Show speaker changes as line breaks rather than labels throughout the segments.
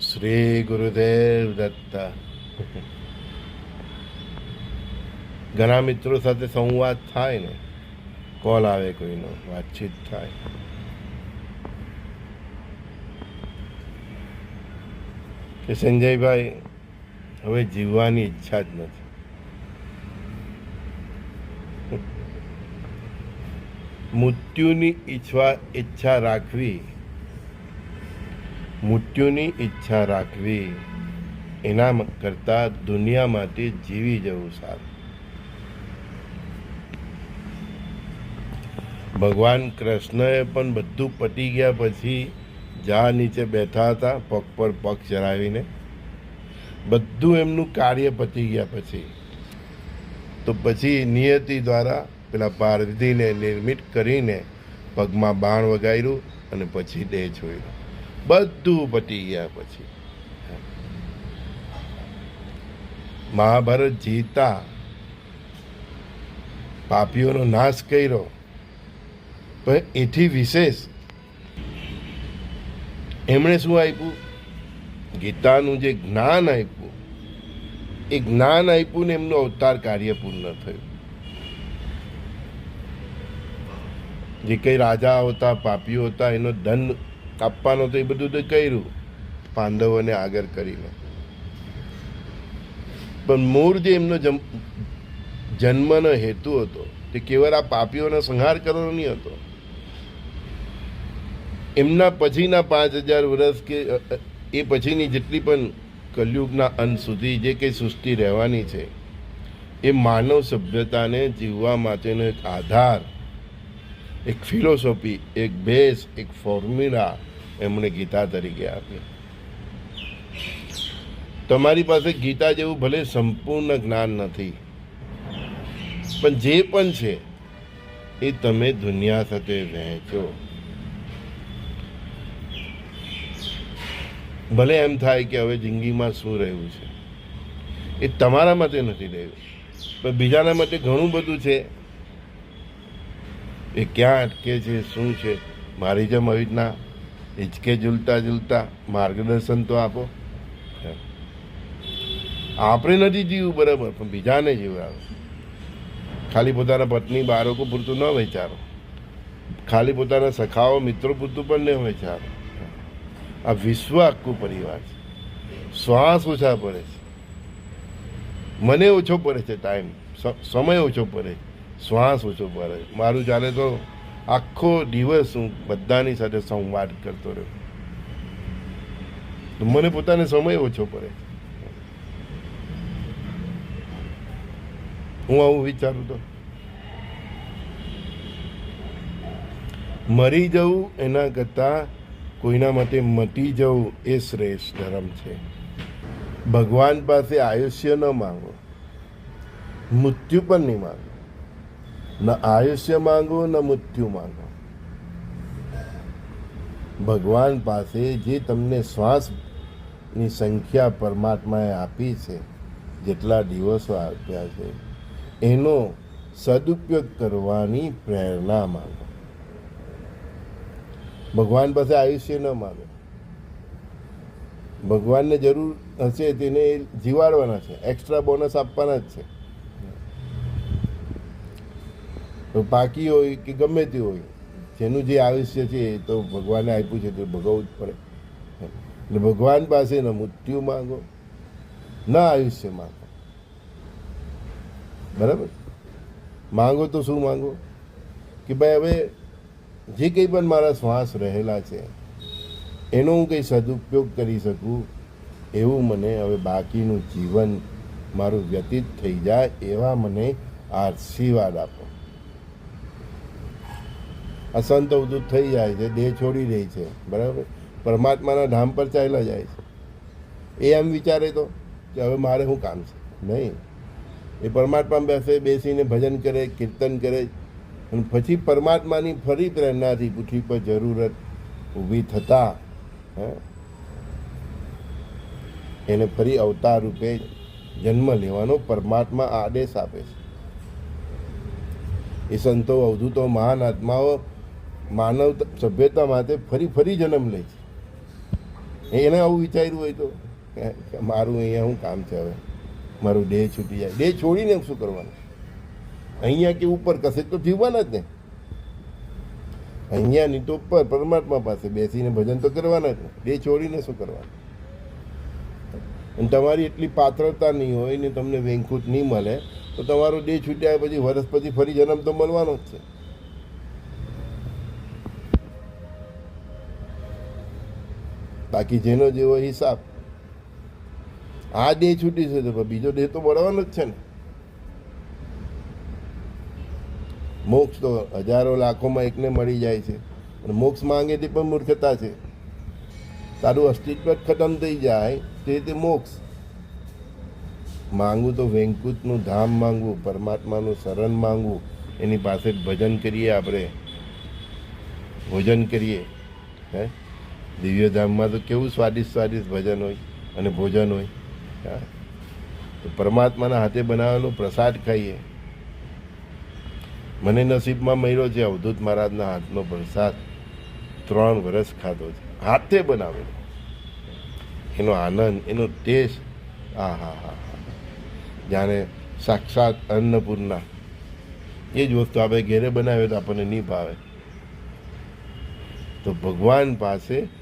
શ્રી ગુરુદેવ દત્તા ઘણા મિત્રો સાથે સંવાદ થાય ને, કોલ આવે કોઈનો, વાતચીત થાય. કે સંજયભાઈ, હવે જીવવાની ઈચ્છા જ નથી. મૃત્યુની ઈચ્છા ઈચ્છા રાખવી મૃત્યુની ઈચ્છા રાખવી. એના કરતાં દુનિયામાંથી જીવી જવું સારું. ભગવાન કૃષ્ણએ પણ બધું પતી ગયા પછી જા નીચે બેઠા હતા, પગ પર પગ ચડાવીને. બધું એમનું કાર્ય પતી ગયા પછી. તો પછી નિયતિ દ્વારા પેલા પાર્વતીને નિર્મિત કરીને પગમાં બાણ વગાડ્યું અને પછી દેહ છોડ્યો. બધું પતી ગયા પછી. મહાભારત જીતા, પાપીઓનો નાશ કર્યો. પણ એથી વિશેષ એમણે શું આપ્યું? ગીતાનું જે જ્ઞાન આપ્યું, એ જ્ઞાન આપ્યું ને એમનું અવતાર કાર્ય પૂર્ણ થયું. જે કઈ રાજા હતા, પાપીઓ હતા, એનો દંડ કાપવાનો તો એ બધું તો કર્યું. પાંડવોને આગળ કરીને. પણ મૂળ જે એમનો જન્મનો હેતુ હતો, તે કેવળ આ પાપીઓનો સંહાર કરવાનો નહીં હતો. એમના પછીના પાંચ હજાર વર્ષ કે એ પછીની જેટલી પણ કલયુગના અંત સુધી જે કંઈ સૃષ્ટિ રહેવાની છે, એ માનવ સભ્યતાને જીવવા માટેનો એક આધાર, એક ફિલોસોફી, એક બેઝ, એક ફોર્મ્યુલા એમણે ગીતા તરીકે આપી. તમારી પાસે ગીતા જેવું ભલે સંપૂર્ણ જ્ઞાન નથી, પણ જે પણ છે, એ તમે દુનિયા સાથે વહેંચો. ભલે એમ થાય કે હવે જિંદગીમાં શું રહ્યું છે, એ તમારા માટે નથી રહ્યું, પણ બીજાના માટે ઘણું બધું છે. એ ક્યાં અટકે છે, શું છે, મારી જેમ આવી રીતના હિચકે ઝૂલતા ઝૂલતા માર્ગદર્શન તો આપો આપણે નથી જીવવું બરાબર પણ બીજાને જીવડાવો ખાલી પોતાના પત્ની બાળકો પૂરતું ન વિચારો ખાલી પોતાના સખાઓ મિત્રો પૂરતું પણ ન વિચારો આ વિશ્વ આખું પરિવાર છે શ્વાસ ઓછા પડે છે મને ઓછો પડે છે ટાઈમ સમય ઓછો પડે શ્વાસ ઓછો પડે મારું ચાલે તો આખો દિવસ હું બધાની સાથે સંવાદ કરતો રહ્યો. મને પોતાને સમય ઓછો પડે. હું આવું વિચારું તો. મરી જવું એના કરતાં કોઈના માટે મટી જવું એ શ્રેષ્ઠ ધર્મ છે. ભગવાન પાસે આયુષ્ય ન માંગો. મૃત્યુ પણ નહીં માંગો. ન આયુષ્ય માંગો ન મૃત્યુ માંગો ભગવાન પાસે જે તમને શ્વાસની સંખ્યા પરમાત્માએ આપી છે, જેટલા દિવસો આપ્યા છે, એનો સદુપયોગ કરવાની પ્રેરણા માંગો. ભગવાન પાસે આયુષ્ય ન માંગો. ભગવાનને જરૂર હશે તેને જીવાડવાના છે એક્સ્ટ્રા બોનસ આપવાના જ છે તો પાકી હોય કે ગમે તે હોય, જેનું જે આયુષ્ય છે એ તો ભગવાને આપ્યું છે, તે ભોગવવું જ પડે. એટલે ભગવાન પાસે ન મૃત્યુ માંગો, ન આયુષ્ય માંગો. બરાબર? માંગો તો શું માંગો? કે ભાઈ હવે જે કંઈ પણ મારા શ્વાસ રહેલા છે, એનો હું કંઈ સદુપયોગ કરી શકું? એવું મને હવે બાકીનું જીવન મારું વ્યતીત થઈ જાય એવા મને આશીર્વાદ આપો. આ સંત અવધૂત થઈ જાય છે, દેહ છોડી રહી છે, બરાબર? પરમાત્માના ધામ પર ચાલ્યા જાય છે. એ એમ વિચારે તો કે હવે મારે શું કામ છે? નહીં. એ પરમાત્મા બેસે, બેસીને ભજન કરે, કીર્તન કરે, અને પછી પરમાત્માની ફરી પ્રેરણાથી પૃથ્વી પર જરૂરત ઊભી થતા એને ફરી અવતાર રૂપે જન્મ લેવાનો પરમાત્મા આદેશ આપે છે. એ સંતો, અવધૂતો, મહાન આત્માઓ માનવ સભ્યતા માટે ફરી ફરી જન્મ લે છે. એને આવું વિચાર્યું હોય તો મારું અહીંયા શું કામ છે હવે? મારું દેહ છૂટી જાય. દેહ છોડીને શું કરવાનું? અહીંયા કે ઉપર? કશે તો જીવવાના જ ને. અહીંયા ની તો ઉપર પરમાત્મા પાસે બેસીને ભજન તો કરવાના જ ને. દેહ છોડીને શું કરવાનું? અને તમારી એટલી પાત્રતા નહીં હોય ને તમને વેંકૂટ નહીં મળે, તો તમારો દેહ છૂટ્યા પછી વર્ષ પછી ફરી જન્મ તો મળવાનો જ છે. બાકી જેનો જેવો હિસાબ. આ દેહ છૂટી છે તો બીજો દેહ તો મળવાનો જ છે ને. મોક્ષ તો હજારો લાખોમાં એકને મળી જાય છે. અને મોક્ષ માંગે તે પણ મૂર્ખતા છે. તારું અસ્તિત્વ ખતમ થઈ જાય તે તે મોક્ષ. માંગવું તો વેંકુતનું ધામ માંગવું, પરમાત્માનું શરણ માંગવું, એની પાસે ભજન કરીએ આપણે. ભોજન કરીએ. હે? દિવ્ય ધામમાં તો કેવું સ્વાદિષ્ટ સ્વાદિષ્ટ ભજન હોય અને ભોજન હોય. હા. તો પરમાત્માના હાથે બનાવેલો પ્રસાદ ખાઈએ. મને નસીબમાં મળ્યો છે અવધૂત મહારાજના હાથનો પ્રસાદ. ત્રણ વર્ષ ખાધો છે. હાથે બનાવેલો. એનો આનંદ, એનો ટેસ્ટ. આ, હા હા હા. જાણે સાક્ષાત અન્નપૂર્ણા. એ જ વસ્તુ આપણે ઘેરે બનાવે તો આપણને નહીં ભાવે. તો ભગવાન પાસે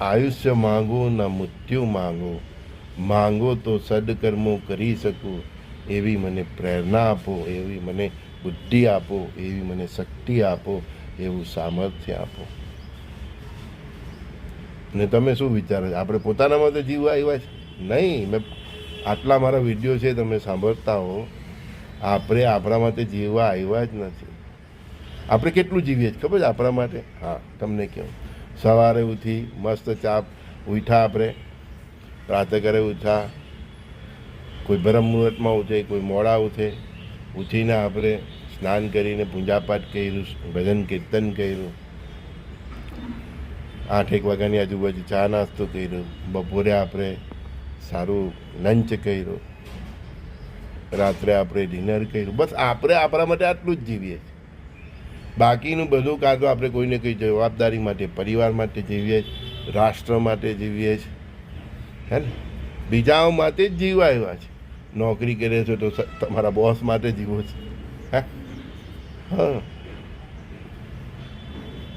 આયુષ્ય માંગો, ના મૃત્યુ માંગો. માંગો તો સદકર્મો કરી શકું, એવી મને પ્રેરણા આપો, એવી મને બુદ્ધિ આપો, એવી મને શક્તિ આપો, એવું સામર્થ્ય આપો. ને તમે શું વિચારો છો? આપણે પોતાના માટે જીવવા આવ્યા છે? નહીં, મેં આટલા મારા વીડિયો છે, તમે સાંભળતા હો. આપણે આપણા માટે જીવવા આવ્યા જ નથી. આપણે કેટલું જીવીએ છીએ? ખબર છે આપણા માટે? હા, તમને કહું સવારે ઉઠી મસ્ત ચા ઉઠા આપણે. રાતે ઘરે ઉઠા કોઈ બ્રહ્મ મુહૂર્તમાં ઉઠે, કોઈ મોડા ઉઠે. ઉઠીને આપણે સ્નાન કરીને પૂજાપાઠ કર્યું, ભજન કીર્તન કર્યું. આઠ એક વાગ્યાની આજુબાજુ ચા નાસ્તો કર્યો. બપોરે આપણે સારું લંચ કર્યું. રાત્રે આપણે ડિનર કર્યું. બસ આપણે આપણા માટે આટલું જ જીવીએ. બાકીનું બધું કાં તો આપણે કોઈને કંઈ જવાબદારી માટે, પરિવાર માટે જીવીએ છીએ, રાષ્ટ્ર માટે જીવીએ છીએ, હે ને? બીજાઓ માટે જ જીવવા એવા છે. નોકરી કરે છે તો તમારા બોસ માટે જીવો છે. હે? હા.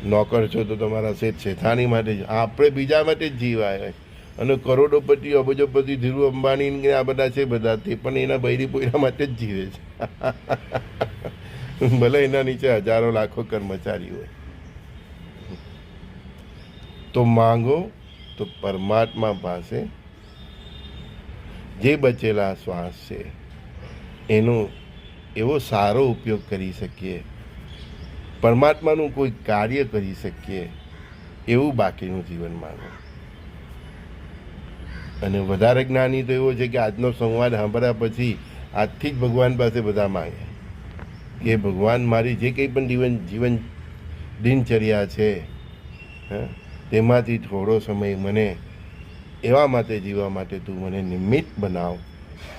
નોકર છો તો તમારા શેઠ શેઠાણી માટે જ, આપણે બીજા માટે જ જીવા આવ્યા છે. અને કરોડોપતિ અબજોપતિ ધીરુ અંબાણી આ બધા છે બધા, તે પણ એના બૈરી પોયરા માટે જ જીવે છે. ભલે એના નીચે હજારો લાખો કર્મચારી હોય. તો માંગો તો પરમાત્મા પાસે જે બચેલા શ્વાસ છે, એનો એવો સારો ઉપયોગ કરી શકીએ. પરમાત્માનું કોઈ કાર્ય કરી શકીએ, એવું બાકીનું જીવન માંગો. અને વધારે જ્ઞાની તો એવો છે કે આજનો સંવાદ સાંભળ્યા પછી આજથી જ ભગવાન પાસે બધા માંગે કે ભગવાન મારી જે કંઈ પણ જીવન જીવન દિનચર્યા છે તેમાંથી થોડો સમય મને એવા માટે જીવવા માટે તું મને નિમિત્ત બનાવ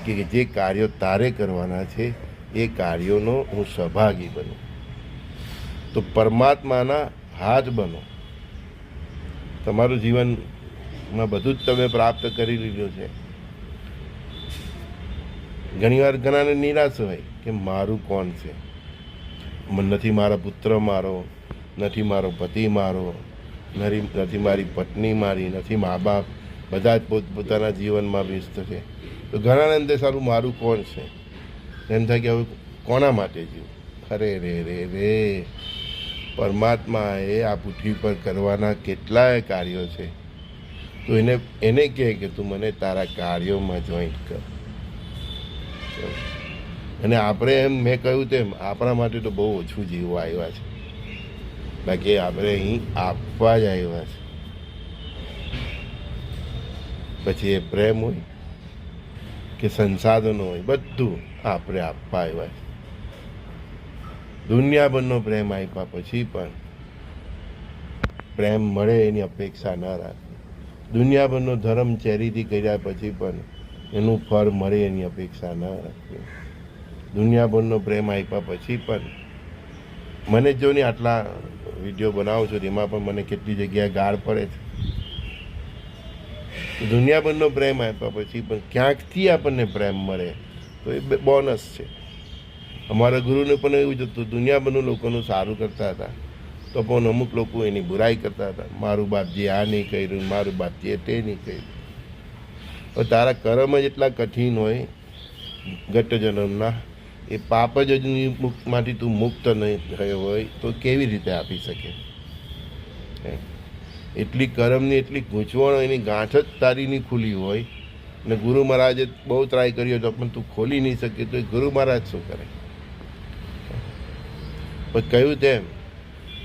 કે જે કાર્યો તારે કરવાના છે, એ કાર્યોનો હું સહભાગી બનું. તો પરમાત્માના હાથ બનો. તમારું જીવનમાં બધું જ તમે પ્રાપ્ત કરી લીધું છે. ઘણીવાર ઘણાને નિરાશ હોય કે મારું કોણ છે? નથી મારા પુત્ર મારો, નથી મારો પતિ મારો, નથી મારી પત્ની મારી, નથી મા બાપ. બધા જ પોતપોતાના જીવનમાં વ્યસ્ત છે. તો ઘણાને અંદર સારું, મારું કોણ છે? એમ થાય કે હવે કોના માટે જીવ? અરે રે રે રે. પરમાત્માએ આ પૃથ્વી પર કરવાના કેટલાય કાર્યો છે. તો એને એને કહે કે તું મને તારા કાર્યોમાં જોઈન્ટ કર. અને આપણે એમ મેં કહ્યું તેમ, આપણા માટે તો બહુ ઓછું જીવો આવ્યા છે. બાકી આપણે અહીં આપવા જ આવ્યા છે. પછી એ પ્રેમ હોય કે સંસાધનો હોય, બધું આપણે આપવા આવ્યા છે. દુનિયાભરનો પ્રેમ આપ્યા પછી પણ પ્રેમ મળે એની અપેક્ષા ન રાખવી. દુનિયાભરનો ધર્મ ચેરીથી કર્યા પછી પણ એનું ફળ મળે એની અપેક્ષા ન રાખવી. દુનિયાભરનો પ્રેમ આપ્યા પછી પણ મને જો ને આટલા વીડિયો બનાવું છું, એમાં પણ મને કેટલી જગ્યાએ ગાળ પડે છે. દુનિયાભરનો પ્રેમ આપ્યા પછી પણ ક્યાંકથી આપણને પ્રેમ મળે, તો એ બોનસ છે. અમારા ગુરુને પણ એવું જ હતું, દુનિયાભરનું લોકોનું સારું કરતા હતા, તો પણ અમુક લોકો એની બુરાઈ કરતા હતા. મારું બાપજી આ નહીં કર્યું, મારું બાપજીએ તે નહીં કર્યું. તો તારા કર્મ જ એટલા કઠિન હોય ગત જન્મના એ પાપ જ માંથી તું મુક્ત નહીં થયો હોય તો કેવી રીતે આપી શકે? એટલી કરમની એટલી ગૂંચવણ એની ગાંઠ જ તારીની ખુલી હોય ને ગુરુ મહારાજે બહુ ટ્રાય કર્યો તો પણ તું ખોલી નહીં શકે તો એ ગુરુ મહારાજ શું કરે? પણ કહ્યું તેમ,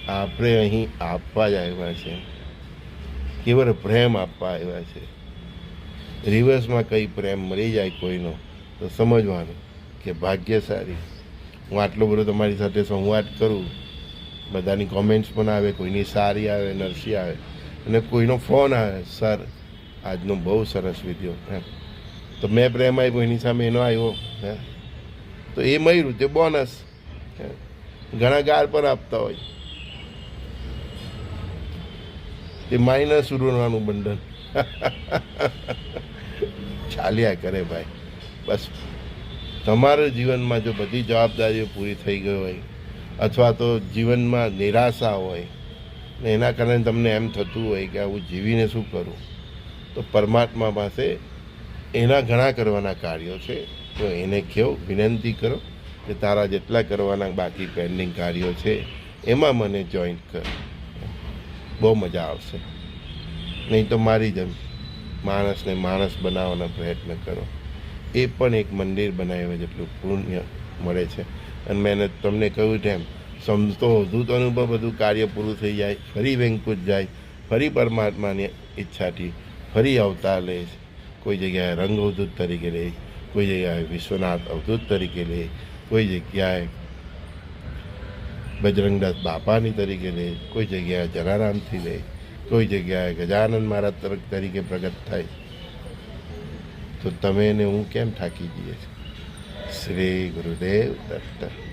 આપણે અહીં આપવા જ આવ્યા છે. કેવળ પ્રેમ આપવા આવ્યા છે. રિવર્સમાં કંઈ પ્રેમ મળી જાય કોઈનો તો સમજવાનું. કે ભાગ્યશાળી. હું આટલો બધો તમારી સાથે સંવાદ કરું, બધાની કોમેન્ટ્સ પણ આવે, કોઈની સારી આવે, નરસી આવે, અને કોઈનો ફોન આવે સર આજનો બહુ સરસ વીડિયો એમ. તો મેં પ્રેમ આવ્યો એની સામે એનો આવ્યો, હે. તો એ મળ્યું તે બોનસ. ઘણા ગાર પણ આપતા હોય. તે માઇનસ ઉડવાનું બંધન. ચાલ્યા કરે ભાઈ. બસ. તમારા જીવનમાં જો બધી જવાબદારીઓ પૂરી થઈ ગઈ હોય, અથવા તો જીવનમાં નિરાશા હોય, ને એના કારણે તમને એમ થતું હોય કે હું જીવીને શું કરું? તો પરમાત્મા પાસે એના ઘણા કરવાના કાર્યો છે. તો એને કહો વિનંતી કરો કે તારા જેટલા કરવાના બાકી પેન્ડિંગ કાર્યો છે, એમાં મને જોઈન કર. બહુ મજા આવશે. નહીં તો મારી જ માણસને માણસ બનાવવાનો પ્રયત્ન કરો. એ પણ એક મંદિર બનાવ્યું જેટલું પુણ્ય મળે છે. અને મેં તમને કહ્યું તેમ સમજતો વધુ તો અનુભવ, બધું કાર્ય પૂરું થઈ જાય, ફરી વેંકુટ જાય, ફરી પરમાત્માની ઈચ્છાથી ફરી અવતાર લે કોઈ જગ્યાએ રંગ અવધૂત તરીકે લે, કોઈ જગ્યાએ વિશ્વનાથ અવધૂત તરીકે લે, કોઈ જગ્યાએ બજરંગદાસ બાપાની તરીકે લે, કોઈ જગ્યાએ જલારામથી લે, કોઈ જગ્યાએ ગજાનંદ મહારાજ તરીકે પ્રગટ થાય. તો તમે ને હું કેમ થાકી જઈએ છીએ શ્રી ગુરુદેવ દત્ત.